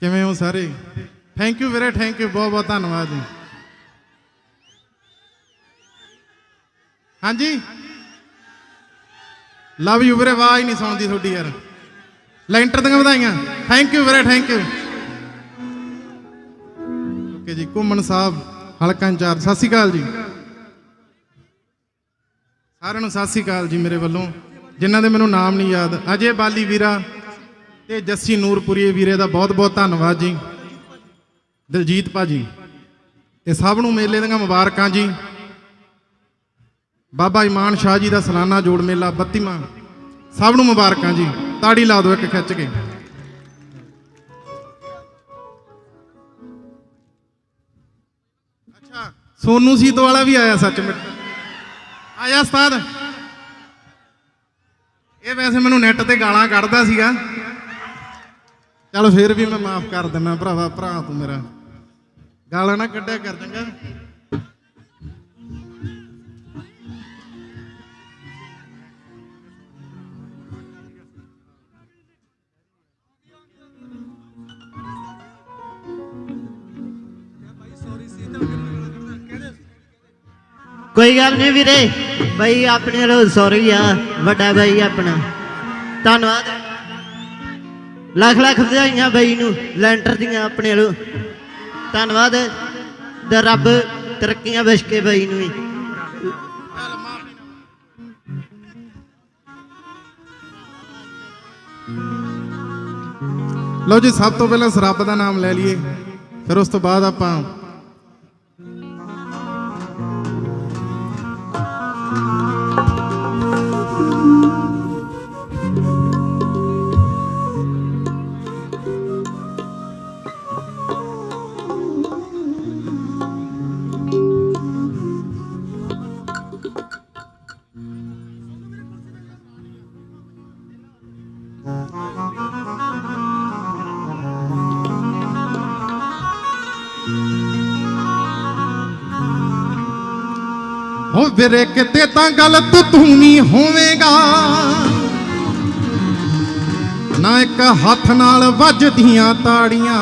ਕਿਵੇਂ ਹੋ ਸਾਰੇ? ਥੈਂਕ ਯੂ ਵੀਰੇ ਥੈਂਕ ਯੂ ਬਹੁਤ ਬਹੁਤ ਧੰਨਵਾਦ ਜੀ। ਹਾਂਜੀ? ਲਵ ਯੂ ਵੀਰੇ, ਆਵਾਜ਼ ਨਹੀਂ ਸੁਣਦੀ ਤੁਹਾਡੀ ਯਾਰ। ਲੈਂਟਰ ਦੀਆਂ ਵਧਾਈਆਂ। ਥੈਂਕ ਯੂ ਵੀਰੇ thank you okay ji, Ghuman ਸਾਹਿਬ, ਹਲਕਾ ਇੰਚਾਰਜ, ਸਤਿ ਸ਼੍ਰੀ ਅਕਾਲ ਜੀ। ਸਾਰਿਆਂ ਨੂੰ ਸਤਿ ਸ਼੍ਰੀ ਅਕਾਲ ਜੀ ਮੇਰੇ ਵੱਲੋਂ। ਜਿਨ੍ਹਾਂ ਦੇ ਮੈਨੂੰ ਨਾਮ ਨਹੀਂ ਯਾਦ। ਅਜੇ ਬਾਲੀ ਵੀਰਾ ਤੇ ਜੱਸੀ ਨੂਰਪੁਰੀ ਵੀਰੇ ਦਾ ਬਹੁਤ ਬਹੁਤ ਧੰਨਵਾਦ ਜੀ। ਦਲਜੀਤ ਭਾਜੀ ਤੇ ਸਭ ਨੂੰ ਮੇਲੇ ਦੀਆਂ ਮੁਬਾਰਕਾਂ ਜੀ। ਬਾਬਾ ਇਮਾਨ ਸ਼ਾਹ ਜੀ ਦਾ ਸਾਲਾਨਾ ਜੋੜ ਮੇਲਾ 32ਵਾਂ ਸਭ ਨੂੰ ਮੁਬਾਰਕਾਂ ਜੀ। ਤਾੜੀ ਲਾ ਦਿਓ ਇੱਕ ਖਿੱਚ ਕੇ। ਅੱਛਾ, ਸੋਨੂ ਸੀਤ ਵਾਲਾ ਵੀ ਆਇਆ ਸੱਚ ਮਿੱਟ। ਆਇਆ ਉਸਤਾਦ। ਇਹ ਵੈਸੇ ਮੈਨੂੰ ਨੈਟ ਤੇ ਗਾਲਾਂ ਕੱਢਦਾ ਸੀਗਾ। ਚਲ ਫਿਰ ਵੀ ਮੈਂ ਮਾਫ ਕਰ ਦਿੰਦਾ ਭਰਾਵਾ, ਭਰਾ ਤੂੰ ਮੇਰਾ। ਗਾਲਾਂ ਨਾ ਕੱਢਿਆ ਕਰ ਚੰਗਾ। ਕੋਈ ਗੱਲ ਨਹੀਂ ਵੀਰੇ, ਬਈ ਆਪਣੇ ਲੋ ਸੌਰੀ ਆ, ਵੱਡਾ ਬਈ ਆਪਣਾ। ਧੰਨਵਾਦ। ਲੱਖ ਲੱਖ ਵਧਾਈਆਂ ਬਈ ਨੂੰ, ਲੈਂਟਰ ਦੀਆਂ ਆਪਣੇ ਲੋ ਧੰਨਵਾਦ। ਤੇ ਰੱਬ ਤਰੱਕੀਆਂ ਬਖਸ਼ ਕੇ ਬਈ ਨੂੰ ਵੀ। ਲਓ ਜੀ, ਸਭ ਤੋਂ ਪਹਿਲਾਂ ਰੱਬ ਦਾ ਨਾਮ ਲੈ ਲਈਏ। ਫਿਰ ਉਸ ਤੋਂ ਬਾਅਦ ਆਪਾਂ ਹੋ ਵੀਰੇ ਕਿਤੇ ਤਾਂ ਗਲਤ ਤੂੰ ਵੀ ਹੋਵੇਂਗਾ। ਨਾ ਇੱਕ ਹੱਥ ਨਾਲ ਵੱਜਦੀਆਂ ਤਾੜੀਆਂ।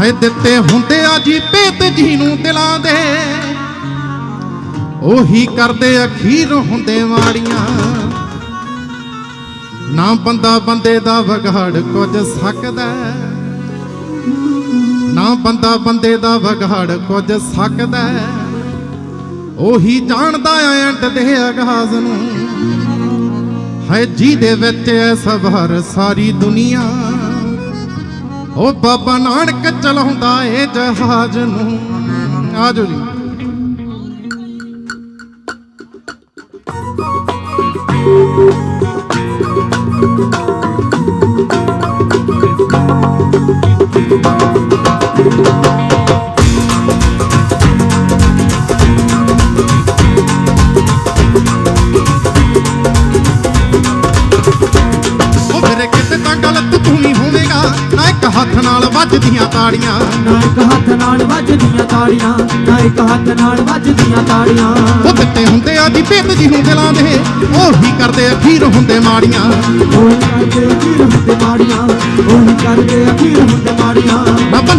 ਹੈ ਦਿੱਤੇ ਹੁੰਦੇ ਆ ਜੀ ਪੇਤ ਜੀ ਨੂੰ ਦਿਲਾਂ ਦੇ। ਉਹੀ ਕਰਦੇ ਅਖੀਰ ਹੁੰਦੇ ਮਾੜੀਆਂ ਨਾ ਬੰਦਾ ਬੰਦੇ ਦਾ ਵਿਗਾੜ ਕੁਝ ਸਕਦਾ। ਨਾ ਬੰਦਾ ਬੰਦੇ ਦਾ ਵਿਗਾੜ ਕੁਝ ਸਕਦਾ। ਉਹੀ ਜਾਣਦਾ ਆ ਐਂਡ ਦੇ ਆਗਾਜ਼ ਨੂੰ। ਹੈ ਜੀ ਦੇ ਵਿੱਚ ਐ ਸਭਰ ਸਾਰੀ ਦੁਨੀਆ। ਉਹ ਬਾਬਾ ਨਾਨਕ ਚਲਾਉਂਦਾ ਏ ਜਹਾਜ਼ ਨੂੰ। ਆਜੋ ਜੀ। ਹੋਵੇਂਗਾ ਨਾ ਇੱਕ ਹੱਥ ਨਾਲ ਵੱਜਦੀਆਂ ਤਾੜੀਆਂ। ਨਾ ਇੱਕ ਹੱਥ ਨਾਲ ਵੱਜਦੀਆਂ ਤਾੜੀਆਂ। ਨਾ ਇੱਕ ਹੱਥ ਨਾਲ ਵੱਜਦੀਆਂ ਤਾੜੀਆਂ। ਉਹ ਦਿੱਤੇ ਹੁੰਦੇ ਆ ਦੀ ਭੇਤ ਜੀ ਨੂੰ ਦਿਲਾਂ ਦੇ। ਉਹੀ ਕਰਦੇ ਅਖੀਰ ਹੁੰਦੇ ਮਾੜੀਆਂ। ਉਹ ਕਰਦੇ ਅਖੀਰ ਹੁੰਦੇ ਮਾੜੀਆਂ। ਉਹ ਕਰਦੇ ਅਖੀਰ ਹੁੰਦੇ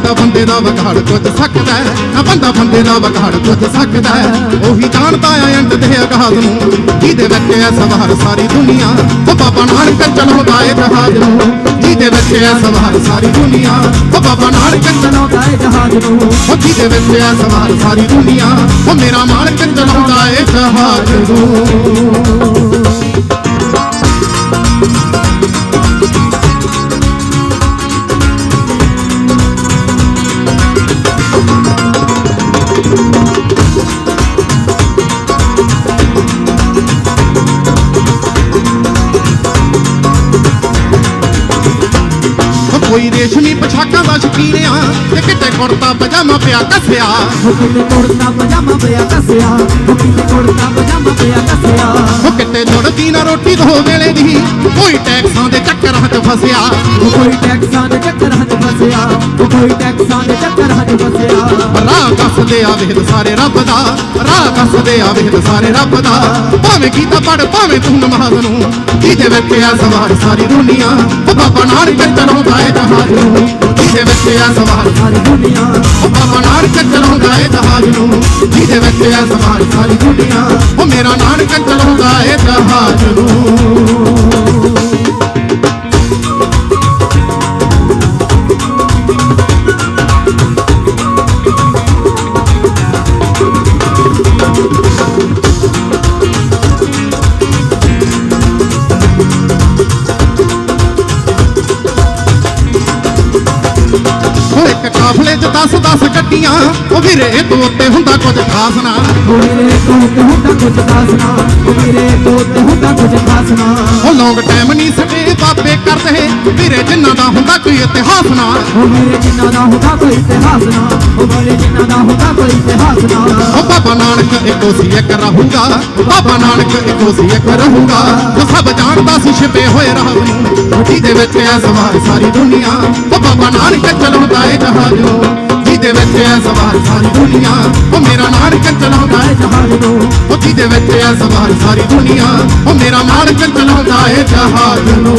ਬੰਦਾ ਬੰਦੇ ਦਾ ਵਿਗਾੜ ਕੁਝ ਸਕਦਾ ਨਾ ਬੰਦਾ ਬੰਦੇ ਦਾ ਵਿਗਾੜ ਕੁਝ ਸਕਦਾ ਉਹੀ ਜਾਣਦਾ ਆ ਅੰਤ ਦੇ ਅਗਾਜ਼ ਨੂੰ। ਜਿਹਦੇ ਵਿੱਚ ਐ ਸਵਾਰ ਸਾਰੀ ਦੁਨੀਆ, ਉਹ ਬਾਬਾ ਨਾਨਕ ਚਲਾਉਂਦਾ ਏ ਜਹਾਜ਼ ਨੂੰ। ਜਿਹਦੇ ਵਿੱਚ ਐ ਸਵਾਰ ਸਾਰੀ ਦੁਨੀਆ, ਉਹ ਬਾਬਾ ਨਾਨਕ ਚਲਾਉਂਦਾ ਏ ਜਹਾਜ਼ ਨੂੰ। ਉਹ ਜਿਹਦੇ ਵਿੱਚ ਐ ਸਵਾਰ ਸਾਰੀ ਦੁਨੀਆ, ਉਹ ਮੇਰਾ ਮਾਲਕ ਚਲਾਉਂਦਾ ਏ ਜਹਾਜ਼ ਨੂੰ। ਕੋਈ ਰੇਸ਼ਮੀ ਪਛਾਕਾਂ ਦਾ ਸ਼ਕੀਨ ਆ। ਤੇ ਕਿਤੇ ਕੁੜਤਾ ਪਜਾਮਾ ਪਿਆ ਕੱਸਿਆ। ਉਹ ਕਿਤੇ ਕੁੜਤਾ ਪਜਾਮਾ ਪਿਆ ਕੱਸਿਆ। ਉਹ ਕਿਤੇ ਕੁੜਤਾ ਪਜਾਮਾ ਪਿਆ ਕੱਸਿਆ। ਉਹ ਕਿਤੇ ਜੁੜਦੀ ਨਾ ਰੋਟੀ ਦੋ ਵੇਲੇ ਦੀ। ਕੋਈ ਟੈਕਸਾਂ ਦੇ ਚੱਕਰਾਂ 'ਚ ਫਸਿਆ। ਉਹ ਕੋਈ ਟੈਕਸਾਂ ਦੇ ਚੱਕਰਾਂ 'ਚ ਫਸਿਆ। ਉਹ ਕੋਈ ਟੈਕਸਾਂ ਦੇ ਚੱਕਰਾਂ 'ਚ ਫਸਿਆ। ਰਾਹ ਦੱਸ ਦੱਸਦੇ ਆ ਵੇਦ ਸਾਰੇ ਰੱਬ ਦਾ ਰਾਹ ਦੱਸਦੇ ਆ ਵੇਦ ਸਾਰੇ ਰੱਬ ਦਾ ਭਾਵੇਂ ਗੀਤਾ ਪੜ ਭਾਵੇਂ ਤੂੰ ਨਮਾਜ਼ ਨੂੰ। ਜਿਹਦੇ ਵਿੱਚ ਸਵਾਰ ਸਾਰੀ ਦੁਨੀਆ, ਉਹ ਬਾਬਾ ਨਾਨਕ ਚਲਾਉਂਦਾ ਏ ਜਹਾਜ਼ ਨੂੰ। ਜਿਹਦੇ ਵਿੱਚ ਸਵਾਰ ਸਾਰੀ ਦੁਨੀਆ, ਉਹ ਬਾਬਾ ਨਾਨਕ ਚਲਾਉਂਦਾ ਏ ਜਹਾਜ਼ ਨੂੰ। ਜਿਹਦੇ ਵਿੱਚ ਸਵਾਰ ਸਾਰੀ ਦੁਨੀਆ, ਉਹ ਮੇਰਾ ਨਾਨਕ ਚਲਾਉਂਦਾ ਏ ਜਹਾਜ਼ ਨੂੰ। ਉਹ ਇੱਕ ਕਾਫਲੇ 'ਚ 10 10 ਗੱਡੀਆਂ ਉਹ ਵੀਰੇ ਤੋਂ ਉੱਤੇ ਹੁੰਦਾ ਕੁਝ ਖਾਸ ਨਾ। ਉਹ ਤੋਂ ਤੇ ਹੁੰਦਾ ਕੁਝ ਖਾਸਨਾ ਉਹ ਮੇਰੇ ਤੋਂ ਹੁੰਦਾ ਕੁਝ ਖਾਸਨਾ ਉਹ ਲੌਂਗ ਟਾਈਮ ਨਹੀਂ ਸਕੇ ਬਾਬੇ ਕਰਦੇ ਵੀਰੇ ਜਿੰਨਾ ਦਾ ਹੁੰਦਾ ਕੋਈ ਇਤਿਹਾਸ ਨਾ। ਉਹ ਮੇਰੇ ਜਿੰਨਾ ਦਾ ਹੁੰਦਾ ਕੋਈ ਇਤਿਹਾਸ ਨਾ ਉਹ ਮੇਰੇ ਜਿੰਨਾ ਦਾ ਹੁੰਦਾ ਕੋਈ ਇਤਿਹਾਸ ਨਾ। ਉਹ ਬਾਬਾ ਨਾਨਕ ਇੱਕੋ ਸੀ ਇੱਕ ਰਹੂਗਾ ਬਾਬਾ ਨਾਨਕ ਇੱਕੋ ਸੀ ਇੱਕ ਰਹੂਗਾ। ਉਹ ਸਭ ਜਾਣਦਾ ਸੀ ਛਿਪੇ ਹੋਏ ਰਾਹ ਨੂੰ ਜਿਹਦੇ ਵਿੱਚ ਐ ਸਵਾਰ ਸਾਰੀ ਦੁਨੀਆ। ਉਹ ਬਾਬਾ ਨਾਨਕ ਚਲਾਉਂਦਾ ਏ ਜਹਾਜ਼ ਨੂੰ ਜਿਹਦੇ ਵਿੱਚ ਐ ਸਵਾਰ ਸਾਰੀ ਦੁਨੀਆ। ਉਹ ਮੇਰਾ ਨਾਨਕ ਚਲਾਉਂਦਾ ਏ ਜਹਾਜ਼ ਨੂੰ ਉਹ ਜਿਹਦੇ ਵਿੱਚ ਐ ਸਵਾਰ ਸਾਰੀ ਦੁਨੀਆ। ਉਹ ਮੇਰਾ ਨਾਨਕ ਚਲਾਉਂਦਾ ਏ ਜਹਾਜ਼ ਨੂੰ